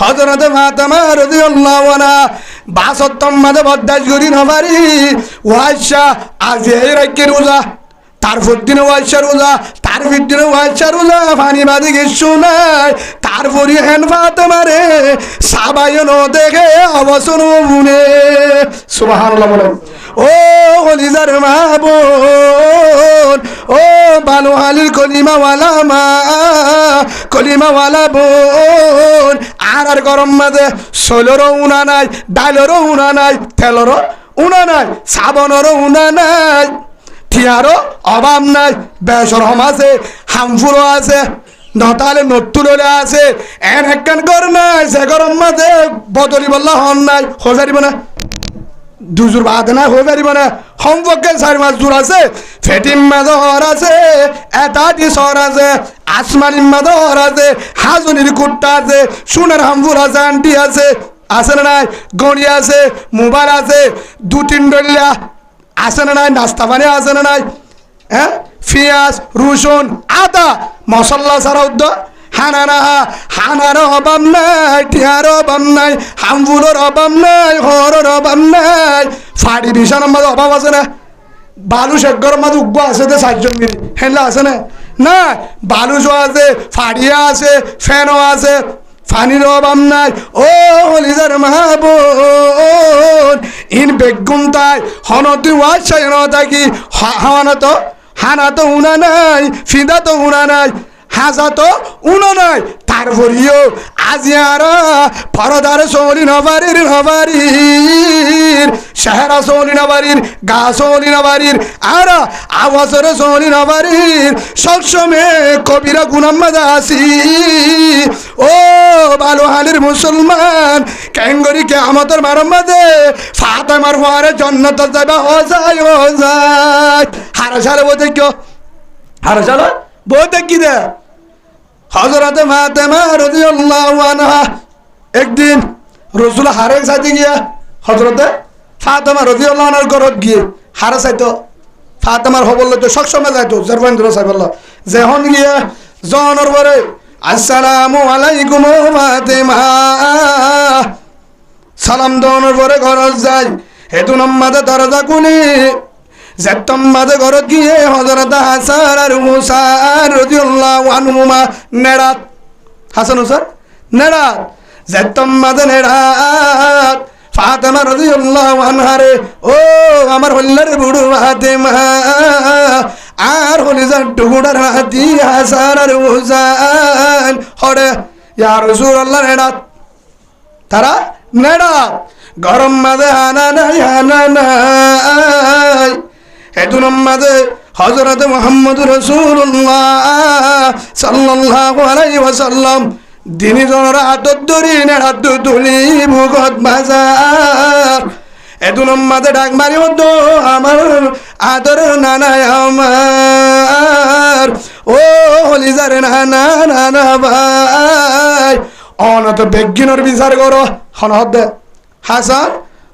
হজরত ফাতেমা রাদিয়াল্লাহু আনহা বাসত্তম মাদে বদাস করি নবারি ওয়াইশা আজ এই রাখকে রোজা, তার দিনে ওয়াইশা রোজা, তার দিনে ওয়াইশা রোজা পানি বাদে কিছু নাই। তারপরে হেন ফাতেমা রে সাবায়ন দেখে অবসর বুনে সুবহানাল্লাহ বলেন। ও কলিজার মাহবুন ও বানু হালির কলিমাওয়ালা মা, কলিমাওয়ালা বোন। আর আর গরম মাঝে সোলেরও উনা নাই, ডালেরও উনা নাই, তেলেরও উনা নাই, সাবনেরও উনা নাই টিয়ারও অভাব নাই বেসরম আছে, হামফুরও আছে, নতালে নতুলে আছে, এন একখান কর নাই, সে গরম মাঝে বদলি বললা হন নাই হজারিব না দুজোর বাদ না হয়ে পারিব না সম্পর্কে চাৰি মাছ জোৰ আছে, ফেটিম মাদর আছে, এটা দিশর আছে, আসমানি মাদর আছে হাজনির কুট্টা আছে সোনার হামফুর আছে আন্টি আছে। আছে না নাই? গড়ি আছে, মোবাইল আছে, দু তিন ডলিয়া আছে না নাই? নাস্তা পানি আছে না নাই? হ্যাঁ পিঁয়াজ রসুন আদা মশলা ছাড়া উদ্যোগ হানানা হানার অভাব নাই, টিয়ার অভাব নাই হামফুলের অভাব নাই হরের অভাব নাই। ফাড়ি বিছানার মাঝে অভাব আছে না? বালু শেখর মাঝে উগ্র আছে তো মিলি। হেনলা আছে না? না বালুজও আছে ফাড়িয়া আছে, ফ্যানও আছে ফানির অভাব নাই। ও হলিদার মাহবুন ইন বেগুন তাই, হনতি ওয়াশাই থাকি। হাওয়ানা তো হানা তো উনা নাই, ফিদা তো উনা নাই। হাজা তো উনো নাই তারপরিও আজি আর পরদার সৌলি নবারির নবারির শেহরা সৌলি নবারির, গা সৌলি নবারির, আর আওয়াজের সৌলি নবারির, সবসময় কবিরা গুনাম্মাদ আসি। ও ভালো হালির মুসলমান ক্যাঙ্গরি কে আমাদের মারম্মাদে ফাতেমার হওয়ারে জন্নত যাবে ও যায় হারা সালে বোঝে কেউ হারা সালে বলতে কি দে একদিন রসুল হারে সাইতে গিয়া হজরতে ফাতেমা রাদিয়াল্লাহু আনহার ঘরত গিয়ে হারে চাইতো ফাতেমার হবল তো সবসময় যাইতো জারবান্দ্র সাহেব যেহন গিয়া জনের পরে, আসসালামু আলাইকুম ফাতেমা। সালাম দনের পরে ঘরত যাই হেতু নম্মাদে দরজা কুলি যেতম মাঝে ঘরত গিয়ে হজরত হাসান আর হুসান রাদিয়াল্লাহু আনহুমা নেড়াত। হাসান হুসান? নেড়াত। যেতম মাঝে নেড়াত। ফাতেমা রাদিয়াল্লাহু আনহারে ও আমার হল্লার বুড়ু ফাতেমা। আর হলিজার টুকুডার হাতি হাসান আর হুসান হরে, ইয়া রাসূলুল্লাহ, নেড়াত। তারা নেড়া গরম মাঝে হানা নাই হানা নাই। হেতু মাঝে হজরত মোহাম্মদ রসুল্লাহ সাল্লাল্লাহু আলাইহি ওয়াসাল্লাম। দিনী জনের হাতত ধরি নেড়াত তুলি ভূগত বাজার। এদু মাঝে ডাক মারি হতো আমার আদর নানায় আমার। ও হলিজার নানা নানা ভাই। অনত বেগিনর বিচার করো হন হদ্দে হাসান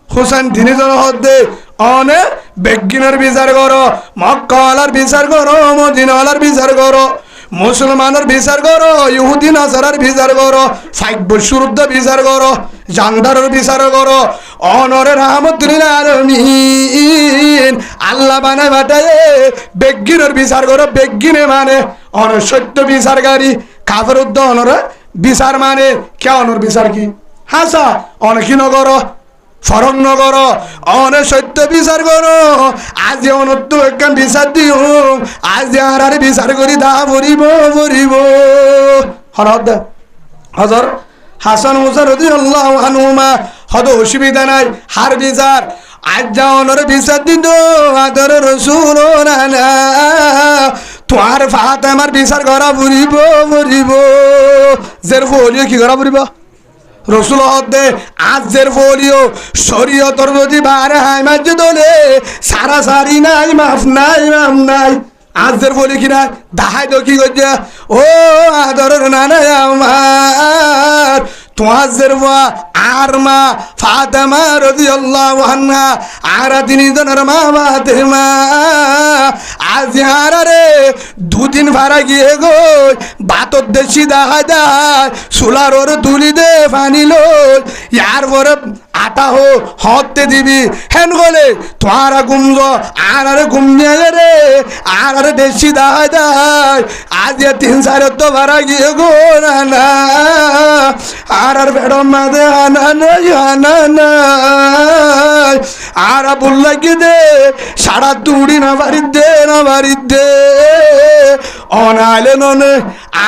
হুসেন তিনিজন হদ্দে অনে বেগিনের বিচার করো মক্কালার বিচার করো মদিনালার বিচার করো, মুসলমানের বিচার করো, ইহুদি নাসারার বিচার করো ফাইক বসুরুদ্ধ বিচার করো, জান্দারের বিচার করো অনরের রহমতুল্লাহ আলমিন। আল্লাহ বানায় বাটায় বেগিনের বিচার করো, বেগিনে মানে অন সত্য বিচারকারী, কাফের উদ্দ অনরে বিচার মানে কে অনর বিচার কি? হাসা অনেকি নগর। ফরক নগর অনে সত্য বিচার করো। আজি অনত্য একখান বিচার দিও। আজি আর বিচার করি দা ভরিব ভরিব। হরদ, হজর, হাসান মুসার রদি আল্লাহ হানুমা হদ অসুবিধা নাই, হার বিচার। আজ যা অনর বিচার দিত, আদর রসুল না তোমার ফাত আমার বিচার করা ফুরিব ফুরিব জের ফুলিও কি করা ফুরিব রসুল হদ্দে আজের ফলিও শরীয়তর যদি বারে হাই মাঝ দলে সারা নাই, মাফ নাই মাফ নাই। আজের বলি কিনা? দাহাই তো কি করছে? ও আদরের নানা আমার মা তিনি মা দুদিন ভাড়া গিয়ে গো বাতর দেশি দেখা যায় সোলার ওর তুলি দে পানি লই, ইয়ার পরে আটা হো হতে দিবি। হেন গলে তোমারা গুমজ আর আরে গুম রে আর আরে দেশি দেখা যায় আজ তিন সাড়ে তো ভাড়া গিয়ে গো না। আর আর বেড়ম মাদে আনা নাই আনা নাই আর বললা কি দে, সারা তুড়ি না বাড়ির দে, না বাড়ির দে। অনালে ননে,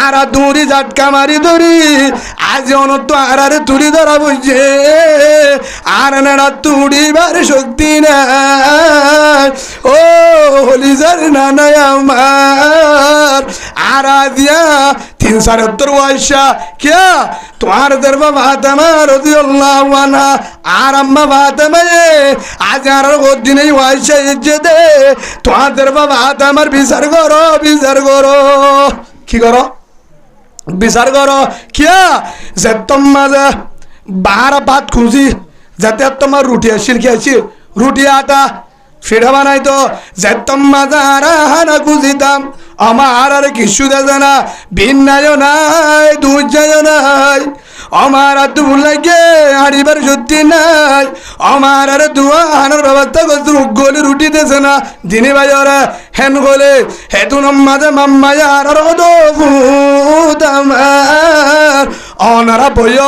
আর তুড়ি ঝাটকা মারি ধরি। আজ অনত আর আরে তুড়ি ধরা বুঝছে আর নেড়া তুড়িবার শক্তি নাই। ও হলিজার নানায় আমার। আর দিয়া তিন সাড়ে পয়সা কিয়া তোমার দরবা ফাতেমা রাদিয়াল্লাহু আনহা। আর আম্মা ফাতেমা এ, আজ আর দিন এই পয়সা ইজ্জে দে তোমার দরবা ফাতেমার বিচার করো বিচার করো। কি করো? বিচার করো। কিয়া যে তোমার বাহারা ভাত খুঁজি যাতে তোমার রুটি আসিল, কি আসিল? রুটি আটা ফিরা বানাইতো। যে তোমার হানা খুঁজিতাম আমার আর কিছু দেখে না ভিন্নায় নাই দুর্জয় নাই। আমার আর তুমি লাগে, হারিবার সত্যি নাই। আমার আর দুয়া আনার ব্যবস্থা করতে গলে রুটি দেছে না। দিনে ওরা হেন গলে হেতু নম্মাদে মাম্মায় আর আমার। অনারা বইয়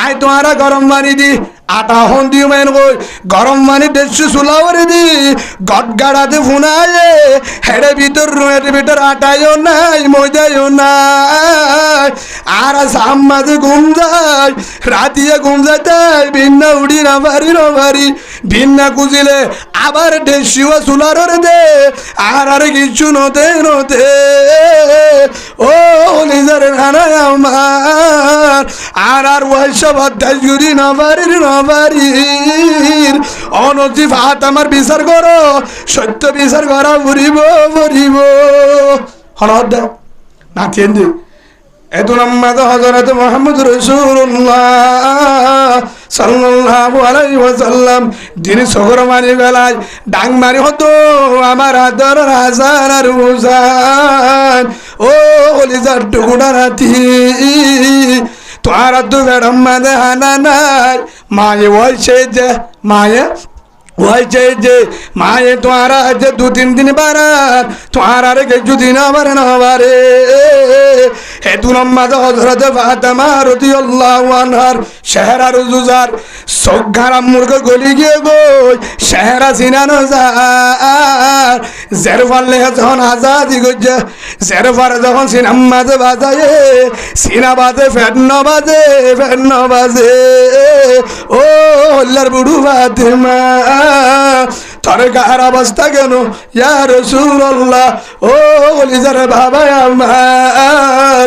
আয় তোমারা গরম পানি দি, আটা হন দিও মেন কই গরম পানি দেড়শো সুলাওয়ারি দি গট গাড়াতে ফুনায় হেডে ভিতর রুমের ভিতর আটাইও নাই মজাইও নাই। আর সাম্মাতে ঘুম যায়, রাতিয়ে ঘুম যায় ভিন্ন উড়ি না পারি ভিন্ন কুজিলে আবার দেশিও সুলার দে, আর আর কিছু নতে নতে। ও নিজের নানায় আমার, আর আর ওয়াইসা বাদ্দাস গুরি না পারির না পারির অনজি ভাত আমার বিচার করো, সত্য বিচার করা ফুরিব ফুরিব হনদ না চেঞ্জ এত নাম্মাদ হজরত মোহাম্মদ রসুল্লাহ সাল্লাল্লাহু আলাইহি ওয়াসাল্লাম দিন সগর মারি বেলায় ডাং মারি হতো, আমার আদর হাসান আর হুসান ও হলিজার টুকুডা রাতি তোর তো বেড়ম মানে হানা নাই, মায়ে বলছে যে, মায়ে বলছে যে মায়ে তোমার যে দু তিন দিন বারার তোমার আর কিছু দিন আবার না বারে। হে দু নম্বর হজরত ফাতেমা রাদিয়াল্লাহু আনহার শেহরা রুজুজার সগ্গারা মুর্গ গলি গিয়ে গই শেহরা সিনানো যার জের ফালে যখন আজাদি গজ্জে জের ফারে যখন সিনাম মাঝে বাজায়, সিনা বাজে ফেন্ন বাজে ফেন্ন বাজে। ও হল্লার বুড়ু ফাতেমা। তোর গার অবস্থা কেন ইয়া রসুল্লাহ ও লিজার বাবা আমার।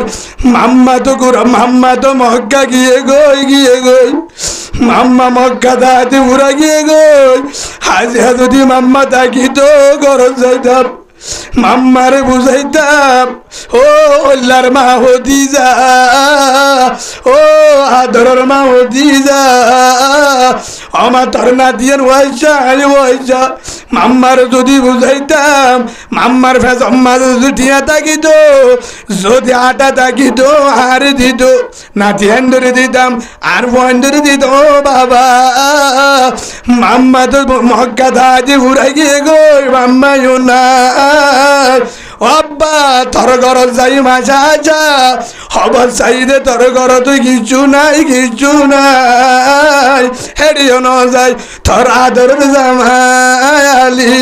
মাম্মা তো গুরু মাম্মা তো মক্কা গিয়ে গই গিয়ে গই। মাম্মা মক্কা দাঁতে উড়া গিয়ে গই। হাজে যদি মাম্মা থাকি তো গরজ যাইতাম। মাম্মারে বুঝাইতাম, ও ওল্লার মা হদি যা ও আদরের মা হদি যা আমার তোর নাতিয়ের ওয়াইসা আরে ওয়াইসা মাম্মার যদি বুঝাইতাম, মাম্মার ফেস আম্মার যদি টিয়া থাকিত, যদি আটা থাকিত, আর দিত। নাতি ধরে দিতাম, আর বোন ধরে দিত বাবা। মাম্মা তো মক্কা দাদি ঘুরাই গিয়ে গই মাম্মায়ও না। আব্বা, তোর ঘর যাই মাঝা যা হব চাইদে তোর ঘর তুই কিছু নাই কিছু নাই। হেরিও ন যাই, তোর আদর জামায়ালি।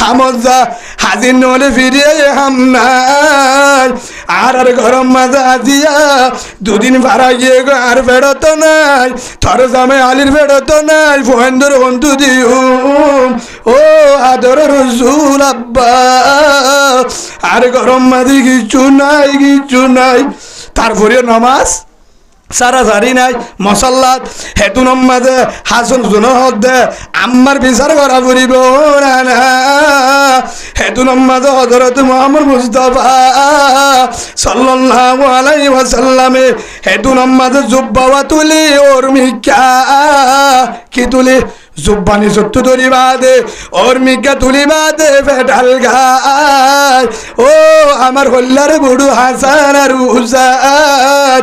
হামত যা হাজির নলে ফিরিয়ে হাম নাই। আর আর গরম মাজা দিয়া দুদিন ভাড়া গিয়ে গো, আর বেড়ত নাই। তোর জামে আলির বেড়ত নাই, ফোহেন্দর বন্ধু দিউম। ও আদর রসুল আব্বা, আর গরম মাদি কিছু নাই কিছু নাই। তারপরে নমাজ সারা সারি নাই, মশাল্লাত। হেতুনম মাঝে হাসন জুন হদ্দে আম্মার বিচার করা ফুরিব না না। হেতুনম মাঝে হজরত মোহাম্মদ মুস্তফা সাল্লাল্লাহু আলাইহি ওয়াসাল্লামে হেতুনম মাঝে জুব্বাওয়া তুলি ওর মিকা কি তুলি? জুব্বানি সত্তু তুলি বাদে ওর মিকা তুলি বাদে ফেটাল গায় ও আমার হল্লার বুড়ু হাসান আর হুসান,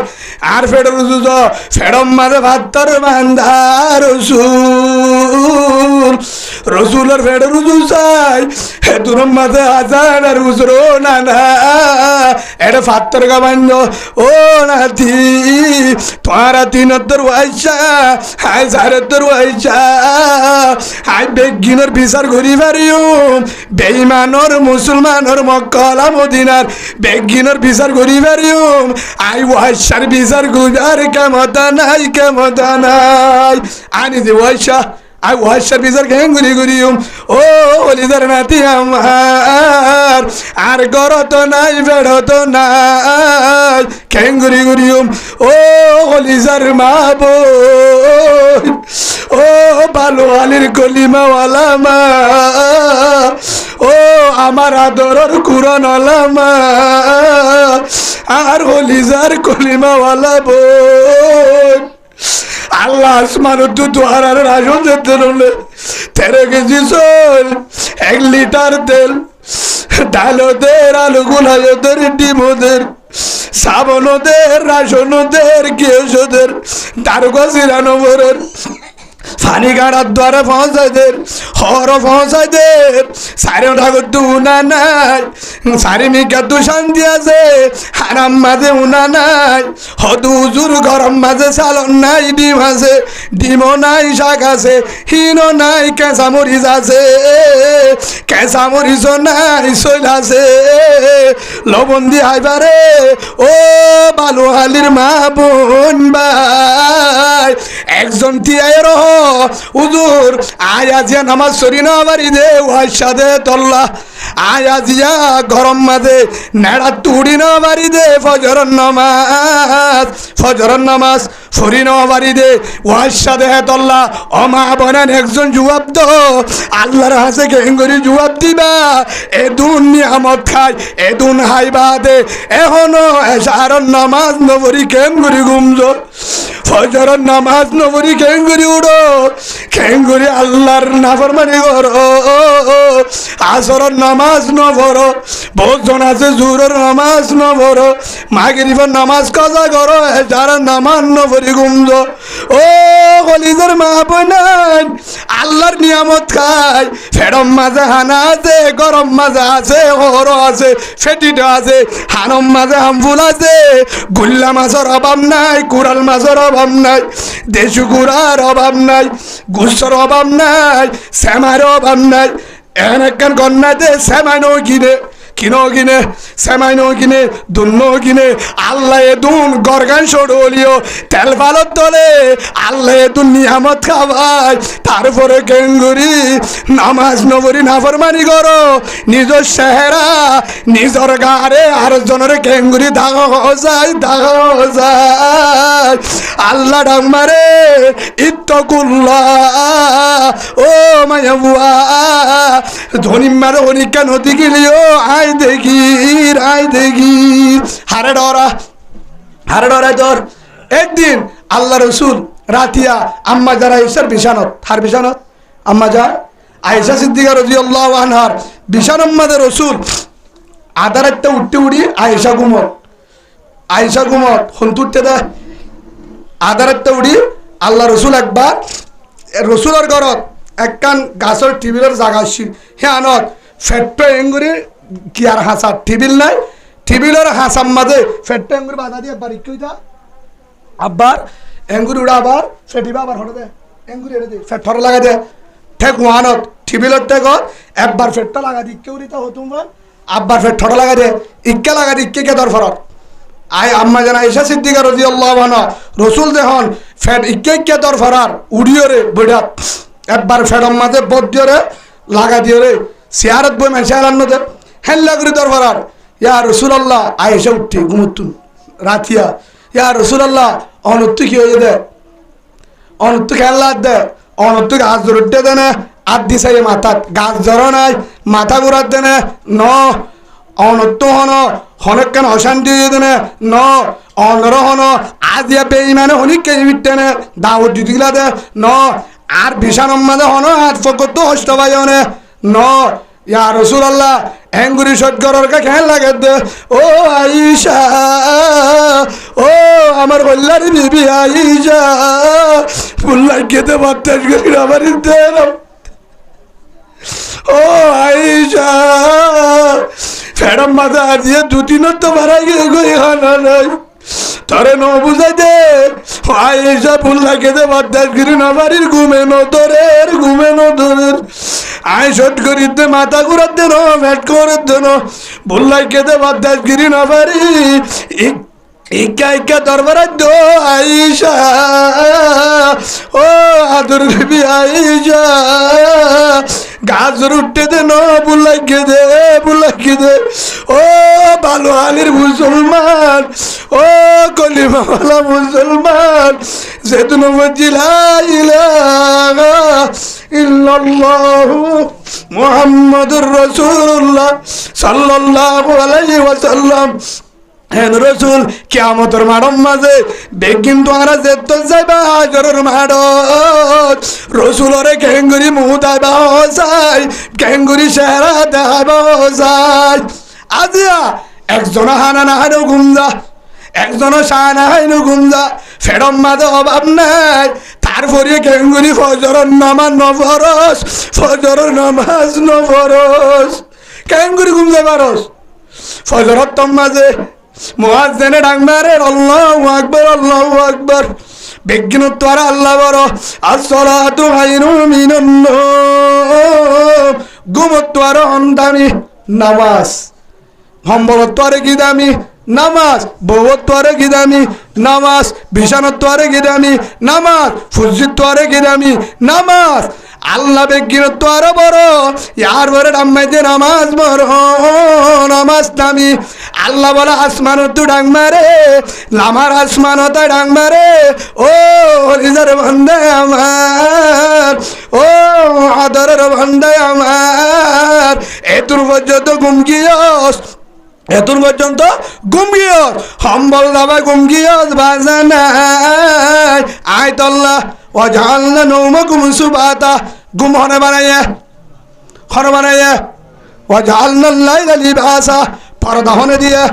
আর ফেড রুজুজ, ফেডম মাঝে ভাত্তর বান্ধার রসুল রসুলের ফেড রুজু চাই, হে তুরম মাঝে হাসান আর হুসরো না না এটা গাবান্য ও নাতি তোমার তিনত্তর ওয়াইসা হাই সাড়েত্তর ওয়াইসা হাই বেগিনর বিচার ঘুরি পারিম বেইমানর মুসলমানর মক্কলা মদিনার বেগিনর বিচার ঘুরি পারিম আই ওয়াইসার বিচার ঘুরার কেমতা নাই কেমতা নাই। আনি যে ওয়াইসা আই ওয়াইসার বিচার কেন ঘুরি ঘুরিম ও অলিদার নাতি আমার। আর গরত নাই, বেড়ত নাই। কেন ঘুরি ঘুরিম ও অলিজার মা বোন ও বালু আলির কলিমাওয়ালা মা, ও আমার আদরর কুরন মা, আর হলিজার কলিমাওয়ালা বোন। আল্লাহ আসমান তু তোহার আর রাজন যেতে রলে তেরো কেজি চল এক লিটার তেল ডাল ওদের আলু গুলা ওদের ডিম সাবন রাসনদের ওদের বরের সিরানবরের ফানি গাড়ার দ্বারা পৌঁছাইদের, হর পৌঁছাইদের। সারে ঠাকুর তু উনা নাই, সারে মিকা তু শান্তি আছে হারাম মাঝে উনা নাই। হদু উজুর গরম মাঝে সালন নাই, ডিম আছে, ডিমও নাই, শাক আছে হিনো নাই, কেঁচা মরিচ আছে। কেঁচা মরিচও নাই, শৈল আছে। লবণ দি হাইবারে, ও বালুহালির মা বোন ভাই, একজন তিয়াই রহ উজুর আয়া আজিয়া নামাজ সরি না বাড়ি দে সাদে দে তল্লা। আয়া জিয়া গরম মাদে নেড়া তুড়ি না বাড়ি দে ফজর নামাজ। ফজর নামাজ সরি না বাড়ি দে ওয়াইসা তল্লা, অমা বনান একজন জুয়াব তো আল্লাহর হাসে গেঙ্গরি জুয়াব দিবা, এ দুন নিয়ামত খাই, এ দুন দে এখনও এসার নামাজ নবরি কেন করি ঘুমজো ফজর নামাজ নবরি কেন করি উড়ো কেন করি আল্লাহর নাফরমানি করো আসর নামাজ নভর ভোজন আছে জুরের নামাজ নভর মাগরিবের নামাজ কাজা করো এসার নামাজ নবরি ঘুমজো ও কলিজের মা বোনান, আল্লাহর নিয়ামত খাই ফেরম মাঝে হানা আছে, গরম মাঝে আছে হর আছে, ফেটিটা আছে, হানম মাঝে হামফুল আছে। গুল্লা মাছের অভাব নাই, কুড়াল মাছের অভাব নাই, দেশু গুড়ার অভাব নাই গুসর অভাব নাই, শ্যামার অভাব নাই। এন একখান গন্নাতে শ্যামানো কিনে কিনো কিনে, সেমাইনো কিনে, দুন্ন কিনে, আল্লাহ দুন গরগান সরলিও, তেল ভালত তোলে আল্লাহ দুন নিয়ামত খাবাই তারপরে গেঙ্গুরি, নামাজ নবরি নাফরমানি করো। নিজের চেহারা, নিজের গারে আর জনের গেঙ্গুরি দাগ যায় দাগ যায় আল্লাহ ডাক মারে, ইত্তকুল্লাহ, ও মায়া বুয়া ধনী মারে হনিকা নদী গেলিও আয় দেখি আয় দেখি। হারে ডরা, হারে ডরাই তোর একদিন আল্লাহ রসুল রাতিয়া আম্মা যারা ঈশার বিছানত হার বিছানত? আম্মা যা, আয়েশা সিদ্দিকা রাজি আল্লাহ আনহার বিছানম্মাদের রসুল আধার একটা উঠতে উড়ি আয়েশা গুমত আয়েশা গুমত দেয় আধার একটা উড়ি আল্লাহ রসুল একবার, রসুলের ঘরত একখান গাছর টিবিলের জাগা হে আনত ফেট্টো এঙ্গুরি কি আর হাসা টিবিল নাই। টিবিলের হাসার মাঝে ফেট্টো এঙ্গুরি বাধা দিয়ে একবার ইকুই দা আবার এঙ্গুরি উড়া আবার ফেটিবা আবার হরে দে এঙ্গুরি এড়ে দে ফেট হরে লাগা দে। ঠেক ওয়ানত টিবিলের ঠেকত একবার ফেটটা লাগা দি ইকে উড়িতা হতুম আব্বার ফেট ঠড় লাগা দে ইকে লাগা দি ইকে কে দরফরত আই আম্মা জানা ঈশা সিদ্দিকা রাজি আল্লাহ রসুল দেহন ফেট ইকে ইকে দর ফরার উড়িও রে বইডাত একবার ফেডম মাঝে বদ দিও রে, লাগা দিও রে, সিয়ারত বই মেসে আলান্ন দে। হেল্লা করে দর ফরার ইয়া রসুল আল্লাহ আই উঠি ঘুমুতুন রাতিয়া, ইয়া রসুল আল্লাহ অনত্য কি হয়ে দে অনত্য খেলা দে অনত্য গাছ ধরতে দে না আর দিছে মাথাত গাছ ধর নাই, মাথা ঘুরার দে না, ন অনত্য হন, হনক কেন অশান্তি হয়ে দে না, ন, অনর হন আজ ইয়া বেইমানে হনিক কে বিটতে না দাওয়াত দিতে গিলা দে, ন আর বিশানম মাঝে হন আর ফকত হস্ত ভাই ন, ইয়া রসুল্লাহ এঙ্গুরি সৎগরের কা খেয়াল লাগে দে। ও আইসা ও আমার কল্যাণী বিবি আইসা ফুল্লাই খেতে করি আমার দেন ও আইসা ফেরম মাথা দিয়ে দুদিনের তো মারা গিয়ে গই হানা নাই। তরে ন বুঝাই দে ফুল খেতে বাতাস গিরি না বাড়ির ঘুমে নতরের ঘুমে নতরের আয় শট করি দে, মাথা ঘুরার দেন ম্যাট করে দেন ফুল্লাই খেতে বাদ্যাস গিরি না বাড়ি ইকা ইকা দরবার দো আইসা ও আদর বিবি আইসা গাজর উঠতে দে ন বুলাইকে দে বুলাইকে দে। ও ভালো আলির মুসলমান। ও কলিমাওয়ালা মুসলমান। যেহেতু নবজিলা ইলাহা ইল্লাল্লাহু মুহাম্মাদুর রাসূলুল্লাহ সাল্লাল্লাহু আলাইহি ওয়াসাল্লাম হেন রসুল কেমতর মাডম মাঝে বেগিন তোমরা যেত যাইবা, হাজরের মাড রসুলরে কেঙ্গুরি মুহ দাইবা, হসাই। কেঙ্গুরি চেহারা দেখাইবা হসাই। আজিয়া, একজন হানা না হানো গুমজা একজন সানা হাইনু গুমজা ফেরম মাঝে অভাব নাই। তারপরে কেঙ্গুরি ফজরের নামাজ নফরস ফজরের নামাজ নফরস কেঙ্গুরি গুমজা পারস ফজরত মাঝে মুয়াজ্জিনে ডাক আল্লাহু আকবার আল্লাহু আকবার। বিজ্ঞান তোর আল্লাহ বড়, আসসালাতু খায়রু মিনান নাওম ঘুমত তোর দামি নামাজ। সম্বলত তোরে কি দামি? নামাজ। বৌত তোরে কি দামি? নামাজ। তোরে কি দামি? নামাজ। ফুজিত তোরে কি দামি? নামাজ। আল্লাহ বেগির তো আরও বড়। ইয়ার বড় ডাম্মাইতে নামাজ বড় নামাজ দামি আল্লাহ বলে, আসমান তু ডাং মারে লামার আসমান তো ডাং মারে। ও হরিজার বন্দে আমার, ও আদরের বন্দে আমার। এতুর পর্যন্ত গুমকিয়স এতুর পর্যন্ত গুমকিয়স সম্বল দাবা গুমকিয়স বাজানাই আয়তল্লাহ वजालना नौमकुम सुबाता गुम होने बनाइए। खर बनाइए। वजालना लाइला लिबासा। पर्दा होने दिया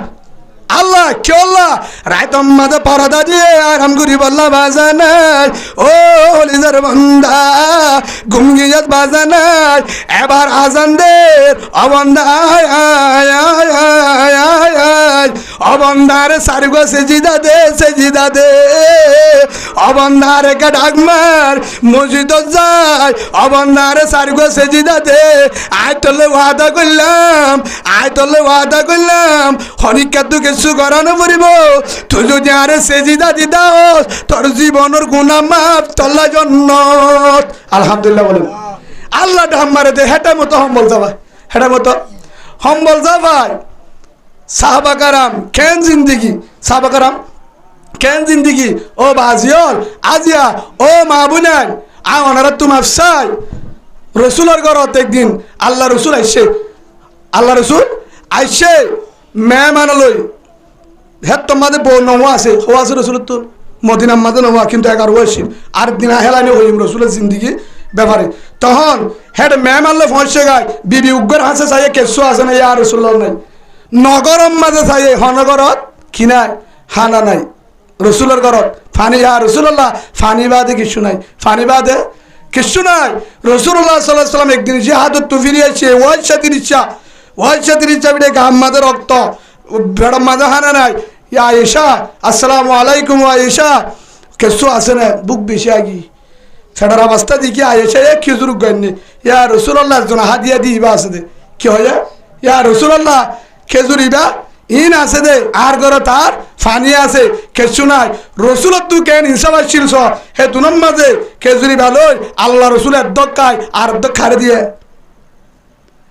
আল্লাহ, কে আল্লাহ? রায়তম মাদে পর্দা দিয়ে আরাম করি বললা বাজানাই ও হলিজার বন্দা গুমগিয়াত বাজানাই এবার আজান দে অবন্দা আয় আয় আয় আয় আয় আয়। অবন্দারে সারগো সেজিদা দে সেজিদা দে। অবন্দারে কে ডাকমার মসজিদ যায়। অবন্দারে সারগো সেজিদা দে। আয় তোলে ওয়াদা করলাম, আয় তোলে ওয়াদা করলাম। হরিকা তু কিছু করানো পড়িব তুই যদি আরে সেজিদা দিদা তোর জীবনের গুণা মাপ তল্লা জন্য আলহামদুলিল্লাহ বলেন আল্লাহ ডাম্মারে দে, হেটা মতো হম্বল যাবা, হেটা মতো। হম্বল যাবাই। সাহাবাকারাম কেন জিন্দিগি? সাহাবাকারাম কেন জিন্দিগি? ও বাজিয়ল, আজিয়া, ও মা বুনাই আ ওনারা তোমার চাই রসুলের ঘরত একদিন আল্লাহ রসুল আইসে। আল্লাহ রসুল আইসে মেহমান লই হেত তোমাদের বউ নমো আছে হো আছে রসুলের তো। মদিনার মাঝে নমা কিন্তু এগারো বয়সী। আর দিনা হেলানি হইম রসুলের জিন্দিগি ব্যাপারে। তখন হেড মেহমানলে পৌঁছে গায়, বিবি উগ্র হাসে চাইয়ে কেসু আছে না ইয়া রসুল্লাহ নাই। নগরম মাঝে চাইয়ে হনগরত কি নাই? হানা নাই। রসুলের ঘরত ফানি হা রসুল্লাহ ফানি বাদে কিছু নাই। ফানি বাদে কিছু নাই। রসুল্লাহ সাল্লাহ সাল্লাম একদিন জিহাদত তু ফিরিয়েছে ওয়াই সাথীর ইচ্ছা ওয়াই সাথীর ইচ্ছা বিটে গাম মাঝে রক্ত। বেড়ম মাঝে হানা নাই। ইয়া আয়েশা আসসালামু আলাইকুম আয়েশা কেসু আছে না? বুক বেশি আগি। সেটার অবস্থা দেখি আয়েশা এ খেজুর গণ্যে ইয়া রসুল্লাহ একজন হাদিয়া দিবা আছে দে। কি হয় ইয়া রসুল্লাহ খেজুর ইবা, ইন আছে দে। আর ঘর তার ফানি আছে, কেসু নাই। রসুলত তু কেন হিসাব আসছিল হে তুনম মাঝে খেজুরি ভালোই আল্লাহ রসুল এদ্দক খায়, আর এদ্দক খারে দিয়ে।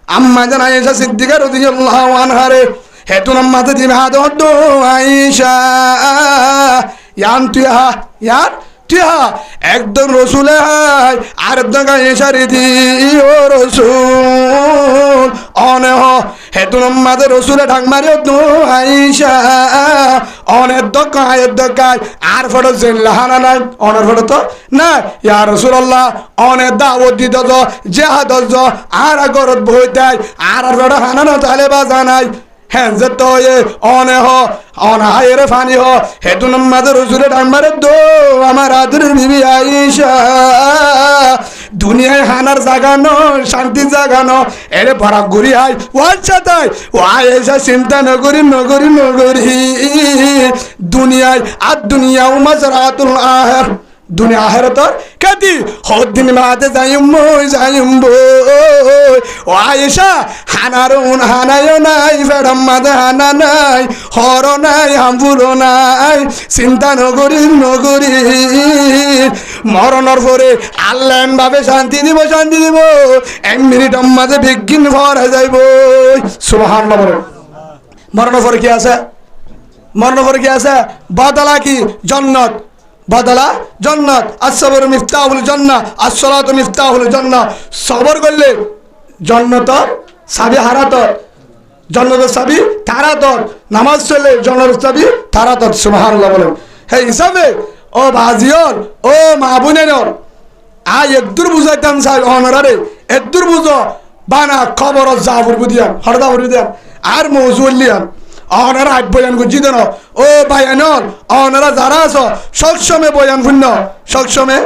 আম্মা জান আয়েশা সিদ্দিকা রাদিয়াল্লাহু তুনম মাঝে দিন হাত আয়েশা ইয়ান তুই হা ইয়ান তুই হা একদম রসুলে হাই আর একদম গায়ে সারি দি ও রসুল অনে হ হেতু নম্মাদে রসুলে ঢাক মারি তু আইসা অনের দক্কা আয়ের দক্কায় আর ফটো জেল্লা হানা নাই অনের ফটো তো না ইয়া রসুল্লাহ অনের দাওয়াত দিত জেহাদ আর আগরত বইতাই আর আর ফটো হানা না তাহলে বাজা নাই যে হ হ দুনিয়ায় হানার জাগানো শান্তি জাগানো এরে ভরা ঘুরি আই ওয়াচ্ছা তাই। ও আয়েসা চিন্তা নগরী নগরী নগরী। দুনিয়ায়, আর দুনিয়া উমাজরাতুল আহের দুনিয়া আহেরতর কাতি হদ্দিন মাতে যাইম, মই যাইম বই। ও আয়েশা, হানার উন হানায়ও নাই ফেরম মাঝে হানা নাই, হর নাই, হাম্বুরো নাই, চিন্তা নগরী নগরী মরণর পরে আল্লাহ ভাবে শান্তি দিব শান্তি দিব। এক মিনিট মাঝে বিজ্ঞান ভরা যাইব। সুবহান মরণর পরে কি আছে? মরণর পরে কি আছে? বদলা কি জন্নত। বদলা জন্নত আসবর মিফতাহুল জন্নাহ, আসসালাত মিফতাহুল জন্নাহ। সবর করলে জন্নত সাবি হারাত, জন্নত সাবি তারাত। নামাজ চলে জন্নত সাবি তারাত, সুবহানাল্লাহ বলেন। সেই হিসাবে, ও বাজিয়র, ও মা বোনেরর আই এদুর বুঝাইতাম চাই অনরারে এদুর বুঝো, বানা খবর জাফর বুদিয়ান, হরদা বুদিয়ান, আর মৌজু মৌজুল্লিয়ান অনারা আট বয়ান গুজি দেন। ও ভাই আনল অনারা যারা আছো, সবসময় বয়ান শূন্য সবসময়